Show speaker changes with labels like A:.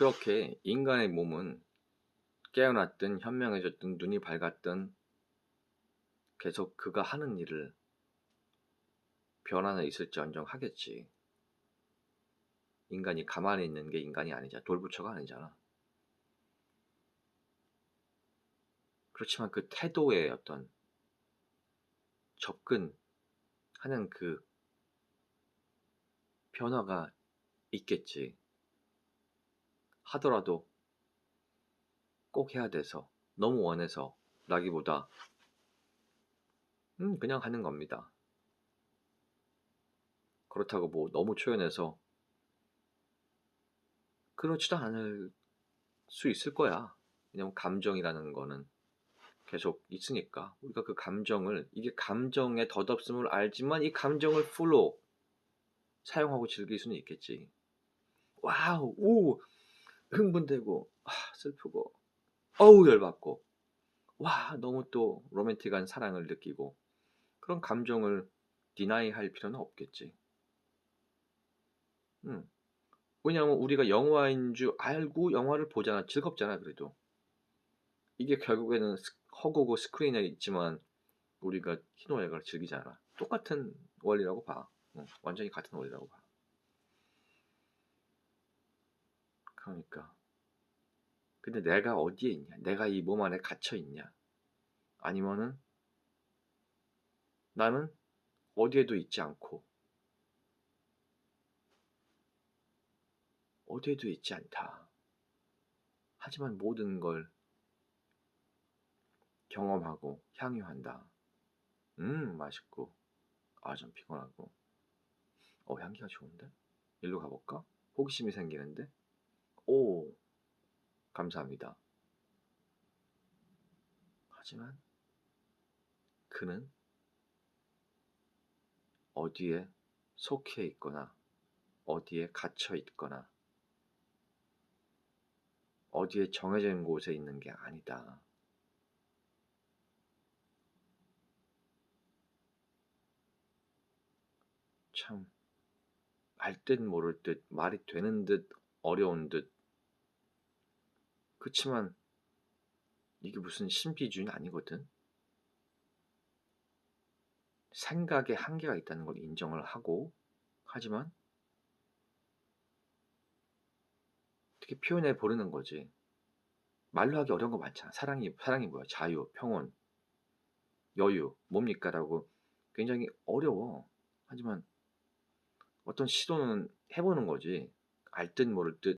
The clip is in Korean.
A: 그렇게 인간의 몸은 깨어났든 현명해졌든 눈이 밝았든 계속 그가 하는 일을 변화는 있을지언정 하겠지. 인간이 가만히 있는 게 인간이 아니잖아. 돌부처가 아니잖아. 그렇지만 그 태도의 어떤 접근하는 그 변화가 있겠지. 하더라도 꼭 해야 돼서 너무 원해서 라기보다 음 그냥 하는 겁니다. 그렇다고 뭐 너무 초연해서 그렇지도 않을 수 있을 거야. 왜냐면 감정이라는 거는 계속 있으니까 우리가 그 감정을 이게 감정의 덧없음을 알지만 이 감정을 풀로 사용하고 즐길 수는 있겠지. 와우, 오, 흥분되고, 아, 슬프고, 어우, 열받고, 와, 너무 또 로맨틱한 사랑을 느끼고, 그런 감정을 디나이 할 필요는 없겠지. 음. 왜냐하면 우리가 영화인 줄 알고 영화를 보잖아. 즐겁잖아, 그래도. 이게 결국에는 스- 허구고 스크린에 있지만 우리가 희노애락을 즐기잖아. 똑같은 원리라고 봐. 어, 완전히 같은 원리라고 봐. 그러니까. 근데 내가 어디에 있냐? 내가 이 몸 안에 갇혀 있냐? 아니면은 나는 어디에도 있지 않고 어디에도 있지 않다. 하지만 모든 걸 경험하고 향유한다. 음, 맛있고. 아, 좀 피곤하고. 어, 향기가 좋은데? 일로 가볼까? 호기심이 생기는데? 오, 감사합니다. 하지만 그는 어디에 속해 있거나 어디에 갇혀 있거나 어디에 정해진 곳에 있는 게 아니다. 참, 알 듯 모를 듯, 말이 되는 듯, 어려운 듯. 그치만, 이게 무슨 신비주의는 아니거든. 생각에 한계가 있다는 걸 인정을 하고, 하지만, 어떻게 표현해 보려는 거지. 말로 하기 어려운 거 많잖아. 사랑이, 사랑이 뭐야? 자유, 평온, 여유, 뭡니까? 라고 굉장히 어려워. 하지만, 어떤 시도는 해보는 거지. 알 듯 모를 듯